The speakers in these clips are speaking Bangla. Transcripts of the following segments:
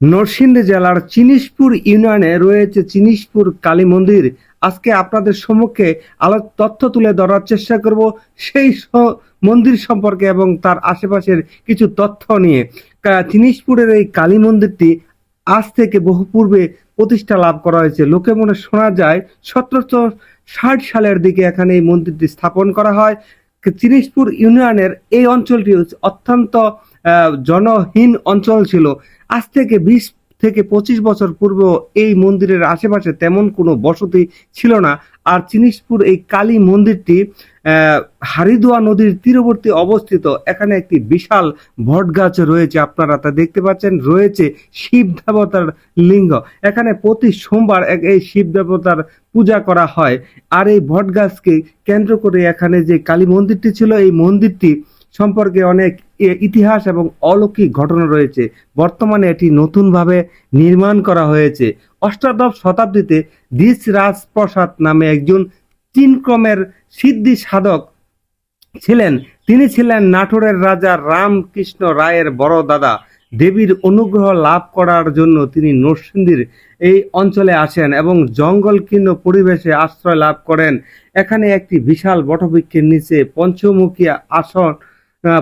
নরসিংদী জেলার চিনিশপুর ইউনিয়নে রয়েছে চিনিশপুর কালী মন্দির। আজকে আপনাদের সম্মুখে আলো তথ্য তুলে ধরার চেষ্টা করব সেই মন্দির সম্পর্কে এবং তার আশেপাশের কিছু তথ্য নিয়ে। চিনিশপুরের এই কালী মন্দিরটি আজ থেকে বহু পূর্বে প্রতিষ্ঠা লাভ করা হয়েছে। লোকে মনে শোনা যায়, সতেরোশো ষাট সালের দিকে এখানে এই মন্দিরটি স্থাপন করা হয়। চিনিশপুর ইউনিয়নের এই অঞ্চলটি অত্যন্ত জনহীন অঞ্চল ছিল। আজ থেকে বিশ থেকে পঁচিশ বছর পূর্বেও এই মন্দিরের আশেপাশে তেমন কোনো বসতি ছিল না। আর চিনিশপুর এই কালী মন্দিরটি হারিদুয়া নদীর তীরবর্তী অবস্থিত। এখানে একটি বিশাল বট গাছ রয়েছে, আপনারা তা দেখতে পাচ্ছেন। রয়েছে শিব দেবতার লিঙ্গ। এখানে প্রতি সোমবার এই শিব দেবতার পূজা করা হয়। আর এই বট গাছকে কেন্দ্র করে এখানে যে কালী মন্দিরটি ছিল, এই মন্দিরটি সম্পর্কে অনেক ইতিহাস এবং অলৌকিক ঘটনা রয়েছে। বর্তমানে এটি নতুনভাবে নির্মাণ করা হয়েছে। অষ্টাদশ শতাব্দীতে দিস রাজপ্রসাদ নামে একজন তিনক্রমের সিদ্ধি সাধক ছিলেন। তিনি ছিলেন নাটোরের রাজা রামকৃষ্ণ রায়ের বড় দাদা। দেবীর অনুগ্রহ লাভ করার জন্য তিনি নরসিংদীর এই অঞ্চলে আসেন এবং জঙ্গলকীর্ণ পরিবেশে আশ্রয় লাভ করেন। এখানে একটি বিশাল বটবৃক্ষের নিচে পঞ্চমুখী আসন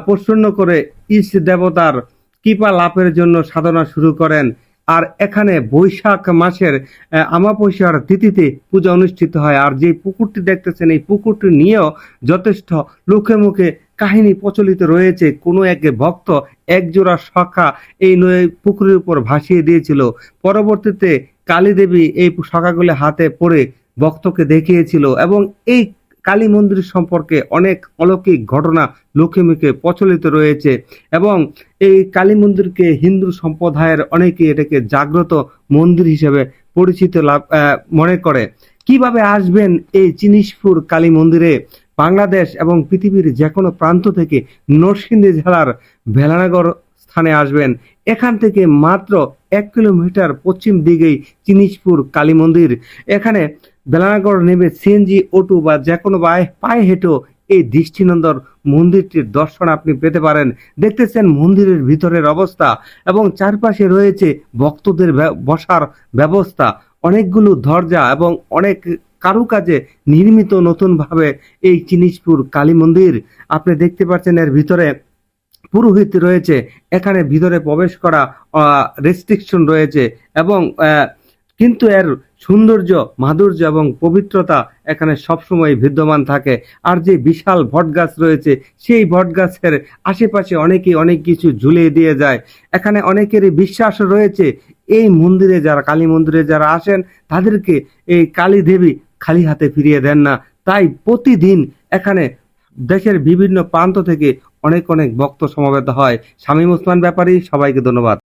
প্রসন্ন করে ইস দেবতার কৃপা লাভের জন্য সাধনা শুরু করেন। আর এখানে বৈশাখ মাসের আমাবস্যার তিথিতে পূজা অনুষ্ঠিত হয়। আর যে পুকুরটি দেখতেছেন, এই পুকুরটি নিয়েও যথেষ্ট লোকে মুখে কাহিনী প্রচলিত রয়েছে। কোনো এক ভক্ত একজোড়া সখা এই নয় পুকুরের উপর ভাসিয়ে দিয়েছিল। পরবর্তীতে কালীদেবী এই সখাগুলি হাতে পড়ে ভক্তকে দেখিয়েছিল। এবং এই কালী মন্দির সম্পর্কে অনেক অলৌকিক ঘটনা লোকে মুখে প্রচলিত রয়েছে এবং এই কালী মন্দিরকে হিন্দু সম্প্রদায়ের অনেকে এটাকে জাগ্রত মন্দির হিসেবে পরিচিত লাভ মনে করে। কীভাবে আসবেন এই চিনিশপুর কালী মন্দিরে? বাংলাদেশ এবং পৃথিবীর যে কোনো প্রান্ত থেকে নরসিংদী জেলার ভেলানগর স্থানে আসবেন। এখান থেকে মাত্র এক কিলোমিটার পশ্চিম দিকেই চিনিশপুর কালী মন্দির। এখানে বেলানগর নেমে সিএনজি অটো বা যে কোনো পায়ে হেঁটেও এই দৃষ্টিনন্দর মন্দিরটির দর্শন আপনি পেতে পারেন। দেখতেছেন মন্দিরের ভিতরের অবস্থা এবং চারপাশে রয়েছে ভক্তদের বসার ব্যবস্থা। অনেকগুলো দরজা এবং অনেক কারুকাজে নির্মিত নতুনভাবে এই চিনিশপুর কালী মন্দির। আপনি দেখতে পাচ্ছেন এর ভিতরে পুরোহিত রয়েছে, এখানে ভিতরে প্রবেশ করা রেস্ট্রিকশন রয়েছে এবং কিন্তু এর সৌন্দর্য, মাধুর্য এবং পবিত্রতা এখানে সবসময় বিদ্যমান থাকে। আর যে বিশাল বটগাছ রয়েছে, সেই বটগাছের আশেপাশে অনেকেই অনেক কিছু ঝুলিয়ে দিয়ে যায়। এখানে অনেকেরই বিশ্বাস রয়েছে, এই মন্দিরে যারা, কালী মন্দিরে যারা আসেন, তাদেরকে এই কালী দেবী খালি হাতে ফিরিয়ে দেন না। তাই প্রতিদিন এখানে দেশের বিভিন্ন প্রান্ত থেকে অনেক অনেক ভক্ত সমবেত হয়। শামীম ওসমান ব্যাপারী সবাইকে ধন্যবাদ।